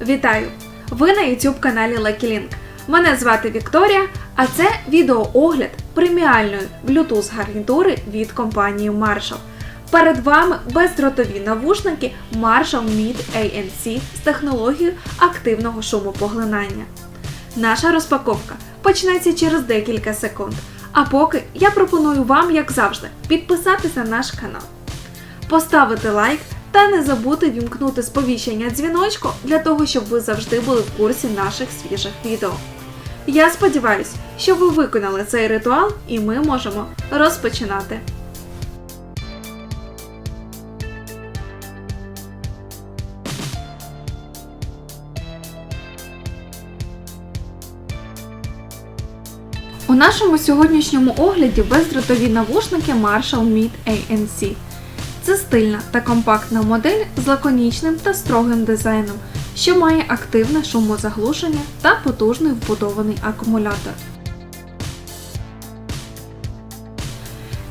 Вітаю! Ви на YouTube каналі Lucky Link. Мене звати Вікторія, а це відеоогляд преміальної Bluetooth гарнітури від компанії Marshall. Перед вами бездротові навушники Marshall Mid ANC з технологією активного шумопоглинання. Наша розпаковка почнеться через декілька секунд. А поки я пропоную вам, як завжди, підписатися на наш канал поставити лайк та не забути вімкнути сповіщення дзвіночку для того, щоб ви завжди були в курсі наших свіжих відео. Я сподіваюся, що ви виконали цей ритуал і ми можемо розпочинати. У нашому сьогоднішньому огляді бездротові навушники Marshall Mid ANC. Це стильна та компактна модель з лаконічним та строгим дизайном, що має активне шумозаглушення та потужний вбудований акумулятор.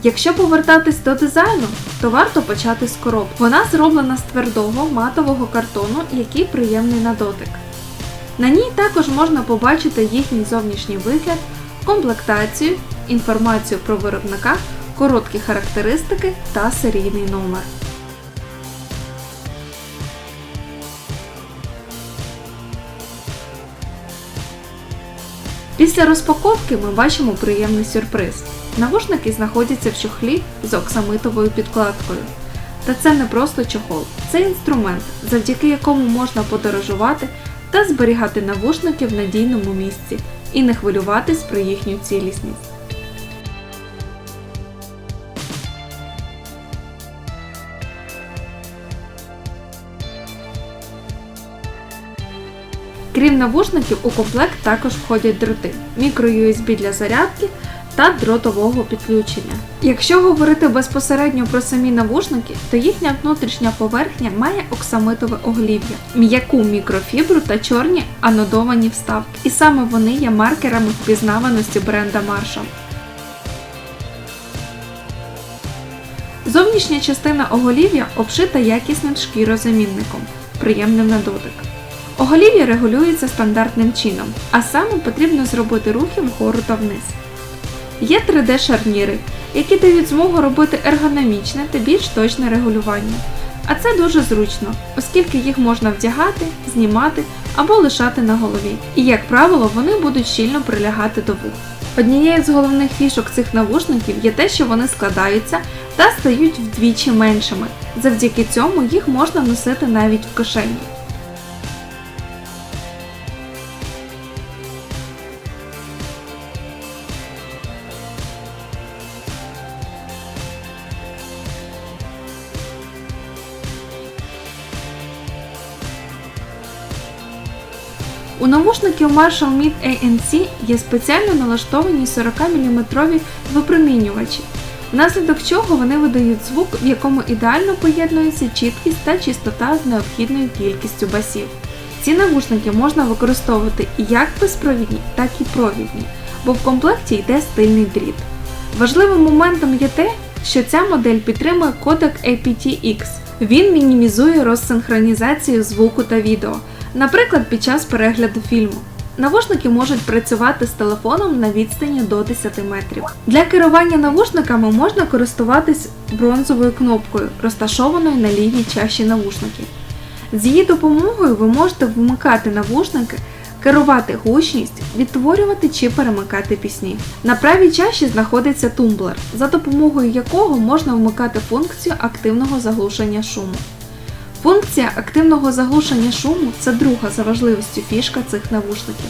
Якщо повертатись до дизайну, то варто почати з коробки. Вона зроблена з твердого матового картону, який приємний на дотик. На ній також можна побачити їхній зовнішній вигляд, комплектацію, інформацію про виробника, короткі характеристики та серійний номер. Після розпаковки ми бачимо приємний сюрприз. Навушники знаходяться в чохлі з оксамитовою підкладкою. Та це не просто чохол, це інструмент, завдяки якому можна подорожувати та зберігати навушники в надійному місці і не хвилюватись про їхню цілісність. Крім навушників, у комплект також входять дроти, мікро-USB для зарядки та дротового підключення. Якщо говорити безпосередньо про самі навушники, то їхня внутрішня поверхня має оксамитове оглів'я, м'яку мікрофібру та чорні анодовані вставки. І саме вони є маркерами впізнаваності бренда Marshall. Зовнішня частина оголів'я обшита якісним шкірозамінником, приємним на дотик. Оголів'я регулюється стандартним чином, а саме потрібно зробити рухи вгору та вниз. Є 3D-шарніри, які дають змогу робити ергономічне та більш точне регулювання. А це дуже зручно, оскільки їх можна вдягати, знімати або лишати на голові. І, як правило, вони будуть щільно прилягати до вух. Однією з головних фішок цих навушників є те, що вони складаються та стають вдвічі меншими. Завдяки цьому їх можна носити навіть в кишені. У навушників Marshall Mid ANC є спеціально налаштовані 40-мм випромінювачі, внаслідок чого вони видають звук, в якому ідеально поєднується чіткість та чистота з необхідною кількістю басів. Ці навушники можна використовувати як безпровідні, так і провідні, бо в комплекті йде стильний дріт. Важливим моментом є те, що ця модель підтримує кодек aptX. Він мінімізує розсинхронізацію звуку та відео, наприклад, під час перегляду фільму. Навушники можуть працювати з телефоном на відстані до 10 метрів. Для керування навушниками можна користуватись бронзовою кнопкою, розташованою на лівій чаші навушників. З її допомогою ви можете вмикати навушники, керувати гучність, відтворювати чи перемикати пісні. На правій чаші знаходиться тумблер, за допомогою якого можна вмикати функцію активного заглушення шуму. Функція активного заглушення шуму це друга за важливістю фішка цих навушників.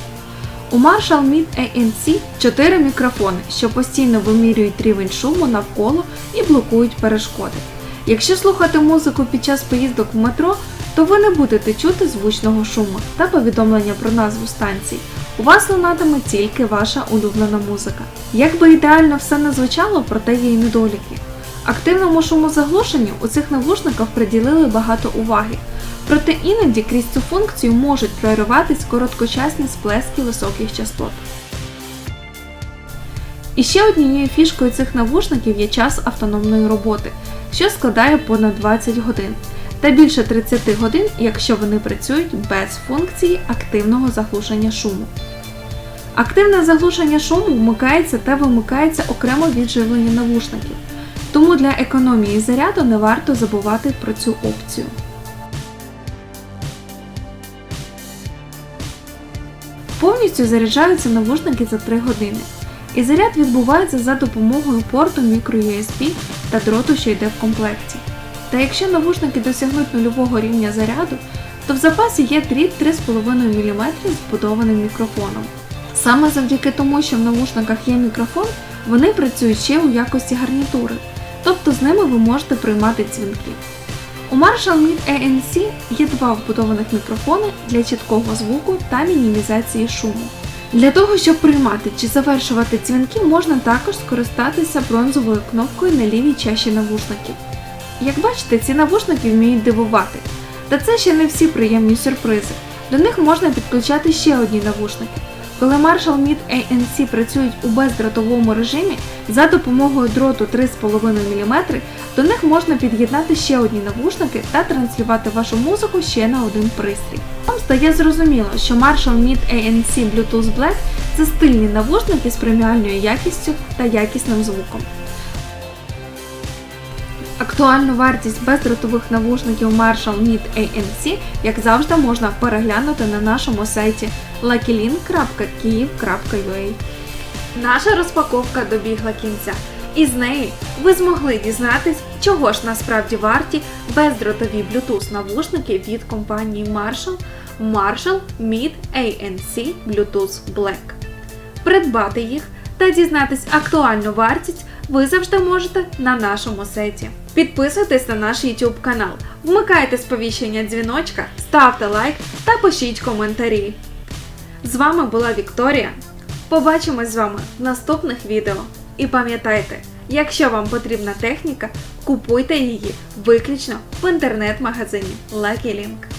У Marshall Mid ANC 4 мікрофони, що постійно вимірюють рівень шуму навколо і блокують перешкоди. Якщо слухати музику під час поїздок в метро, то ви не будете чути звучного шуму та повідомлення про назву станцій. У вас лунатиме тільки ваша улюблена музика. Як би ідеально все не звучало, проте є й недоліки. Активному шумозаглушенню у цих навушниках приділили багато уваги, проте іноді крізь цю функцію можуть прориватись короткочасні сплески високих частот. І ще однією фішкою цих навушників є час автономної роботи, що складає понад 20 годин. та більше 30 годин, якщо вони працюють без функції активного заглушення шуму. Активне заглушення шуму вмикається та вимикається окремо від живлення навушників, тому для економії заряду не варто забувати про цю опцію. Повністю заряджаються навушники за 3 години, і заряд відбувається за допомогою порту microUSB та дроту, що йде в комплекті. Та якщо навушники досягнуть нульового рівня заряду, то в запасі є дріт 3,5 мм з вбудованим мікрофоном. Саме завдяки тому, що в навушниках є мікрофон, вони працюють ще у якості гарнітури, тобто з ними ви можете приймати дзвінки. У Marshall Mid ANC є два вбудованих мікрофони для чіткого звуку та мінімізації шуму. Для того, щоб приймати чи завершувати дзвінки, можна також скористатися бронзовою кнопкою на лівій чаші навушників. Як бачите, ці навушники вміють дивувати. Та це ще не всі приємні сюрпризи. До них можна підключати ще одні навушники. Коли Marshall Mid ANC працюють у бездротовому режимі, за допомогою дроту 3,5 мм до них можна під'єднати ще одні навушники та транслювати вашу музику ще на один пристрій. Вам стає зрозуміло, що Marshall Mid ANC Bluetooth Black це стильні навушники з преміальною якістю та якісним звуком. Актуальну вартість бездротових навушників Marshall Mid ANC, як завжди, можна переглянути на нашому сайті luckylink.kyiv.ua. Наша розпаковка добігла кінця, і з неї ви змогли дізнатись, чого ж насправді варті бездротові Bluetooth навушники від компанії Marshall Marshall Mid ANC Bluetooth Black. Придбати їх та дізнатись актуальну вартість ви завжди можете на нашому сайті. Підписуйтесь на наш YouTube канал, вмикайте сповіщення дзвіночка, ставте лайк та пишіть коментарі. З вами була Вікторія. Побачимось з вами в наступних відео. І пам'ятайте, якщо вам потрібна техніка, купуйте її виключно в інтернет-магазині Lucky Link.